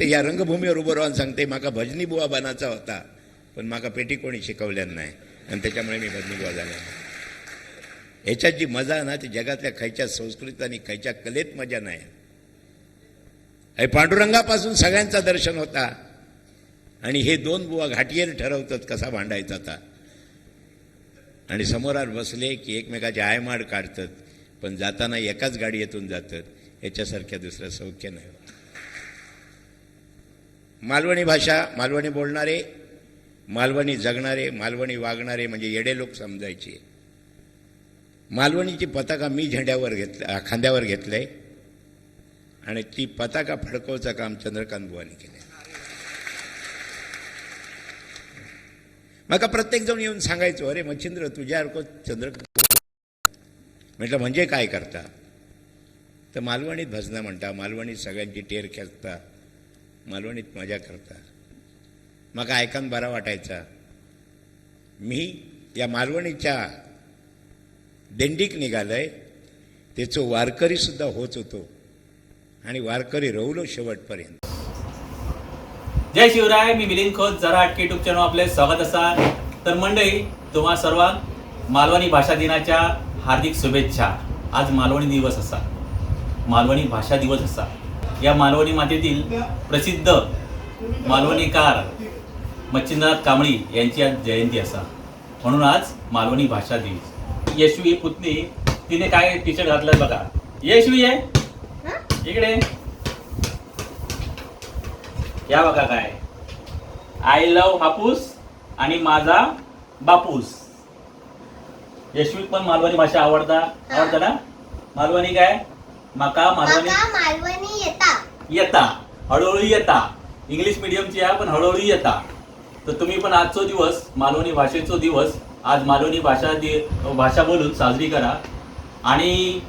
ते या रंगभूमीवर उभं राहून सांगते माका भजनी बुवा बनाचा होता पण माका पेटी कोणी शिकवल्यान नाही. आणि त्याच्यामुळे मी भजनी बुवा झालो. ह्याच्यात जी मजा ना ती जगातल्या खयच्या संस्कृतीत आणि खयच्या कलेत मजा नाही. हे पांडुरंगापासून सगळ्यांचा दर्शन होता. आणि हे दोन बुवा घाटीवर ठरवतात कसा भांडायचा आता. आणि समोरात बसले की एकमेकाचे आयमाड काढतात पण जाताना एकाच गाडीतून जातात. याच्यासारख्या दुसरं सौख्य नाही. मालवणी भाषा मालवणी बोलणारे मालवणी जगणारे मालवणी वागणारे म्हणजे येडे लोक समजायचे. मालवणीची पताका मी झेंड्यावर घेतलं खांद्यावर घेतलंय. आणि ती पताका फडकवचं काम चंद्रकांत बुवानी केलं मग प्रत्येक जण येऊन सांगायचो अरे मच्छिंद्र तुझ्यासारखं चंद्रकांत म्हटलं म्हणजे काय करता? तर मालवणीत भजनं म्हणता मालवणीत सगळ्यांची टेर खेचता. मालवणीत मजा करता. मग ऐकून बरा वाटायचा. मी या मालवणीच्या दिंडीक निघालय. त्याचं वारकरी सुद्धा होत होतो. आणि वारकरी रवलो शेवटपर्यंत. जय शिवराय मी मिलिंद खोत जरा अटके युट्यूब चॅनल आपले स्वागत असा. तर मंडळी तुम्हा सर्वांक मालवणी भाषा दिनाच्या हार्दिक शुभेच्छा. आज मालवणी दिवस असा. मालवणी भाषा दिवस असा. या मालवणी मातेतील प्रसिद्ध मालवणीकार मच्छिंद्रनाथ कांबळी यांची आज जयंती असा. म्हणून आज मालवणी भाषा दिवस. यशवी पुतणी तिने काय टी शर्ट घातलं बघा. यशवी आहे इकडे. या बघा काय. आय लव हापूस आणि माझा बापूस. यशवी पण मालवणी भाषा आवडता आवडतं ना? मालवणी काय? माका मालवणी. येता. हळूहळू येता. इंग्लिश मिडियमची आहे पण हळूहळू येता. तर तुम्ही पण आजचो दिवस मालवणी भाषेचो दिवस आज मालवणी भाषा दि भाषा बोलून साजरी करा. आणि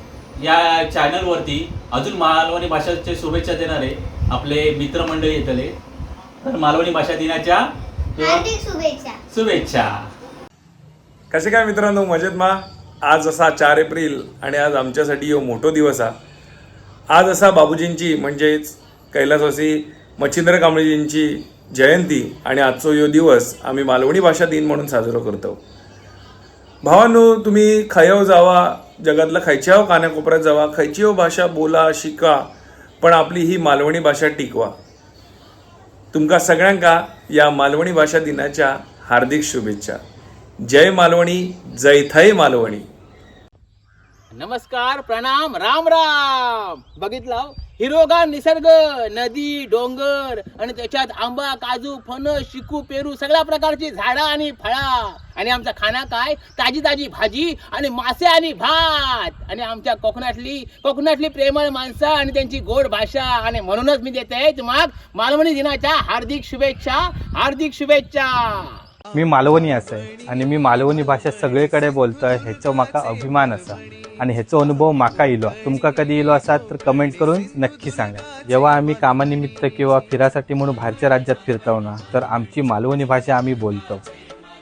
या चॅनलवरती अजून मालवणी भाषेचे शुभेच्छा देणारे आपले मित्रमंडळी येतले. तर मालवणी भाषा दिनाच्या हार्दिक शुभेच्छा. शुभेच्छा. कसे काय मित्रांनो मजेत मा? आज असा चार एप्रिल आणि आज आमच्यासाठी यो मोठो दिवस हा आज असा बाबूजींची म्हणजेच कैलासवासी मच्छिंद्र कांबळेजींची जयंती आणि आजचो यो दिवस आम्ही मालवणी भाषा दिन म्हणून साजरो करतो. भावांनो तुम्ही खयव जावा जगातला खयच्याव कानाकोपऱ्यात जावा खयचीव भाषा बोला शिका पण आपली ही मालवणी भाषा टिकवा. तुमका सगळ्यांका या मालवणी भाषा दिनाच्या हार्दिक शुभेच्छा. जय मालवणी जय थय मालवणी. नमस्कार प्रणाम राम राम. बघितलं? हिरोगा निसर्ग नदी डोंगर आणि त्याच्यात आंबा काजू फणस शिकू पेरू सगळ्या प्रकारची झाडं आणि फळा. आणि आमचा खाना काय? ताजी ताजी भाजी आणि मासे आणि भात. आणि आमच्या कोकणातली कोकणातली प्रेमळ माणसं आणि त्यांची गोड भाषा. आणि म्हणूनच मी देते तुम्हाला मालवणी दिनाच्या हार्दिक शुभेच्छा हार्दिक शुभेच्छा. मी मालवणी असाय आणि मी मालवणी भाषा सगळीकडे बोलतोय ह्याचो म्हाका अभिमान असा. आणि ह्याचो अनुभव म्हाका इलो. तुमका कधी इलो असा तर कमेंट करून नक्की सांगा. जेव्हा आम्ही कामानिमित्त किंवा फिरासाठी म्हणून बाहेरच्या राज्यात फिरतो ना तर आमची मालवणी भाषा आम्ही बोलतो.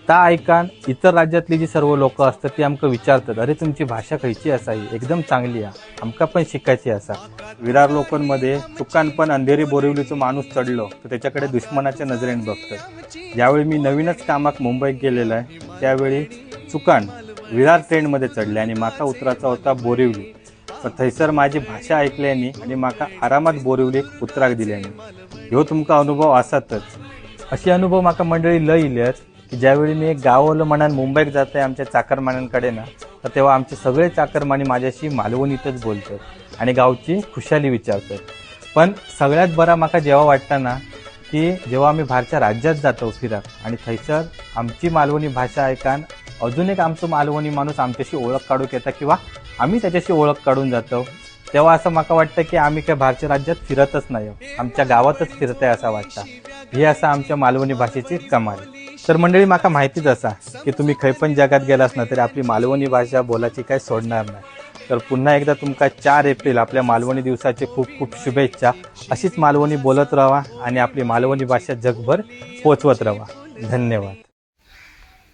ता ऐकान इतर राज्यातली जी सर्व लोक असतात ती आमकां विचारतात अरे तुमची भाषा खंयची असा ही एकदम चांगली आहे आमकां पण शिकायची असा. विरार लोकांमध्ये चुकान पण अंधेरी बोरिवलीचो माणूस चढलो तर त्याच्याकडे दुश्मनाच्या नजरेने बघतात. ज्यावेळी मी नवीनच कामाक मुंबईत गेलेलो आहे त्यावेळी चुकान विरार ट्रेनमध्ये चढले आणि माका उतराचा होता बोरिवली. तर थंयसर माझी भाषा ऐकल्याने आणि म्हाका आरामात बोरिवलीक उतराक दिल्यानी ह्यो तुमकां अनुभव आसातच अशी अनुभव म्हाका मंडळी लय इल्यात की ज्यावेळी मी एक गावलो म्हणान मुंबईत जात आहे आमच्या चाकरमान्यांकडे ना तर तेव्हा आमचे सगळे चाकरमानी माझ्याशी मालवणीतच बोलतात आणि गावची खुशाली विचारतात. पण सगळ्यात बरा म्हाका जेव्हा वाटता ना की जेव्हा आम्ही बाहेरच्या राज्यात जातो फिराक आणि थंयसर आमची मालवणी भाषा ऐकान अजून एक आमचो मालवणी माणूस आमच्याशी ओळख काढूक येता किंवा आम्ही त्याच्याशी ओळख काढून जातो. तेव्हा असं मला वाटतं की आम्ही काय बाहेरच्या राज्यात फिरतच नाही हो. आमच्या गावातच फिरतंय असं वाटतं. ही असं आमच्या मालवणी भाषेची कमाल. तर मंडळी माका माहितीच असा की तुम्ही खंय पण जगात गेलास ना तरी आपली मालवणी भाषा बोलायची काय सोडणार नाही. तर पुन्हा एकदा तुमका चार एप्रिल आपल्या मालवणी दिवसाचे खूप खूप शुभेच्छा. अशीच मालवणी बोलत राहा आणि आपली मालवणी भाषा जगभर पोचवत राहा. धन्यवाद.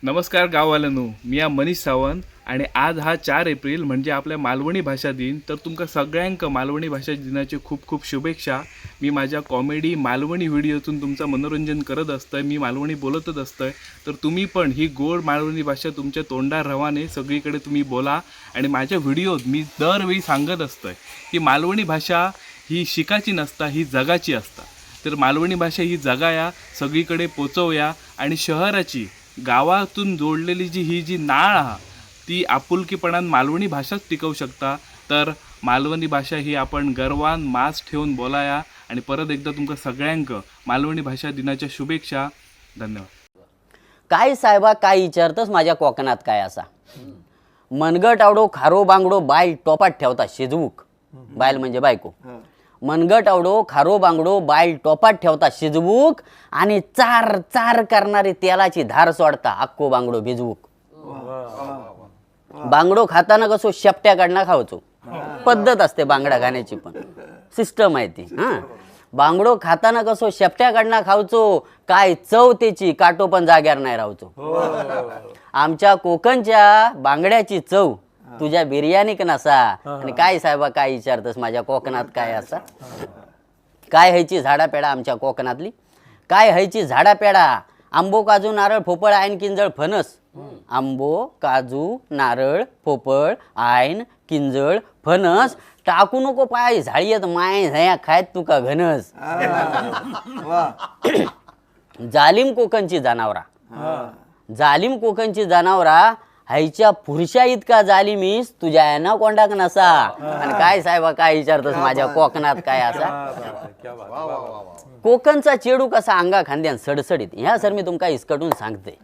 नमस्कार गाववाल्यानो मी या मनीष सावंत आणि आज हा चार एप्रिल म्हणजे आपल्या मालवणी भाषा दिन. तर तुमका सगळ्यांक मालवणी भाषा दिनाची खूप खूप शुभेच्छा. मी माझ्या कॉमेडी मालवणी व्हिडिओतून तुमचं मनोरंजन करत असतंय मी मालवणी बोलतच असतंय. तर तुम्ही पण ही गोड मालवणी भाषा तुमच्या तोंडार रवाने सगळीकडे तुम्ही बोला आणि माझ्या व्हिडिओत मी दरवेळी सांगत असतोय की मालवणी भाषा ही शिकाची नसता ही जगाची असता. तर मालवणी भाषा ही जगाया सगळीकडे पोचवूया आणि शहराची गावातून जोडलेली जी ही जी नाळ हा ती आपुलकीपणान मालवणी भाषाच टिकवू शकता. तर मालवणी भाषा ही आपण गर्वान मास ठेवून बोलाया आणि परत एकदा तुमका सगळ्यांक मालवणी भाषा दिनाच्या शुभेच्छा. धन्यवाद. काय साहेबा काय विचारतस? माझ्या कोकणात काय असा? मनगट आवडो खारो बांगडो बायल टोपात ठेवता शिजवूक. बायल म्हणजे बायको. मनगट आवडो खारो बांगडो बायल टोपात ठेवता शिजवूक आणि चार चार करणारी तेलाची धार सोडता अक्को बांगडो भिजवूक. बांगडो खाताना कसो शेपट्या काढणं खावचो. पद्धत असते बांगडा खाण्याची पण. सिस्टम आहे ती हां. बांगडो खाताना कसो शेपट्या काढणं खावचो काय चव त्याची काटो पण जाग्यार नाही रावचो आमच्या कोकणच्या बांगड्याची चव तुझ्या बिर्याणीक नसा? आणि काय साहेबा काय विचारतस? माझ्या कोकणात काय असा? काय ह्याची झाडापेडा आमच्या कोकणातली? काय ह्याची झाडापेडा आंबो काजू नारळ फोपळ आयन किंजळ फणस. आंबो काजू नारळ फोपळ आयन किंजळ फणस. टाकू नको पाय झाडीयत माय झया खायत तुका घनस. जालिम कोकणची जनावरा. जालिम कोकणची जनावरा हायच्या पुरुषा इतका जालिमीस तुझ्या यांना कोंडाक नसा. आणि काय साहेबा काय विचारतोस माझ्या कोकणात काय असा? कोकणचा चेडू कसा अंगा खांद्यान सडसडीत. ह्या सर मी तुमका इसकटून सांगते.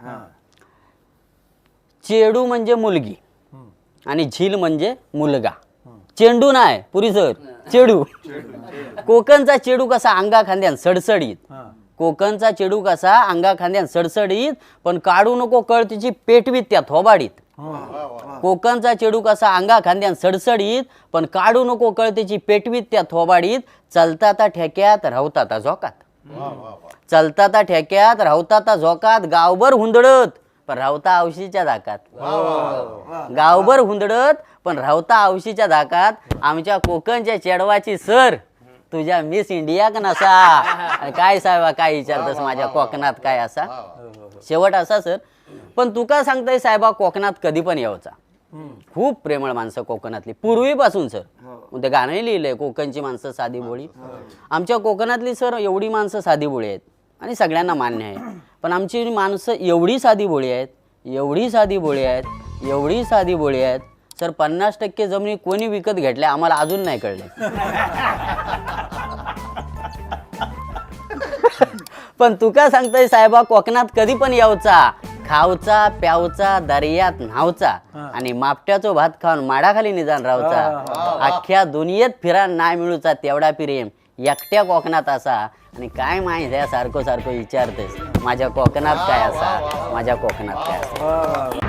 चेडू म्हणजे मुलगी आणि झील म्हणजे मुलगा. चेंडू नाही पुरी सर चेडू. कोकणचा चेडू कसा अंगा खांद्यान सडसडीत. कोकणचा चेडू कसा अंगा खांद्यान सडसडीत पण काढू नको कळ तिची पेटवीत त्या थोबाडीत कोकणचा चेडू कसा अंगा खांद्यान सडसडीत पण काढू नको कळ तिची पेटवीत त्या थोबाडीत चलता ठेक्यात रावता ता झोकात चलता ता ठेक्यात रावता ता झोकात गावभर हुंदडत पण रावता आवशीच्या धाकात. गावभर हुंदडत पण रावता आवशीच्या धाकात. आमच्या कोकणच्या चेडवाची सर तुझ्या मिस इंडिया का नसा? आणि काय साहेबा काय विचारतस माझ्या कोकणात काय असा? शेवट असा सर. पण तुका सांगताय साहेबा कोकणात कधी पण यावचा खूप प्रेमळ माणसं कोकणातली. पूर्वीपासून सर. ते गाणंही लिहिलंय कोकणची माणसं साधी बोळी. आमच्या कोकणातली सर एवढी माणसं साधी बोळी आहेत. आणि सगळ्यांना मान्य आहे. पण आमची माणसं एवढी साधी बोळी आहेत एवढी साधी बोळी आहेत एवढी साधी बोळी आहेत. सर पन्नास टक्के जमिनी कोणी विकत घेतल्या आम्हाला अजून नाही कळले. पण तुका सांगतोय साहेबा कोकणात कधी पण यावचा? खावचा प्यावचा दर्यात न्हावचा. आणि मापट्याचो भात खाऊन माडाखाली निदान रावचा. अख्ख्या दुनियेत फिरा नाही मिळूचा तेवढा प्रेम. एकट्या कोकणात असा. आणि काय माहिती आहे सारखं सारखं विचारतेस. माझ्या कोकणात काय असा? माझ्या कोकणात काय असा?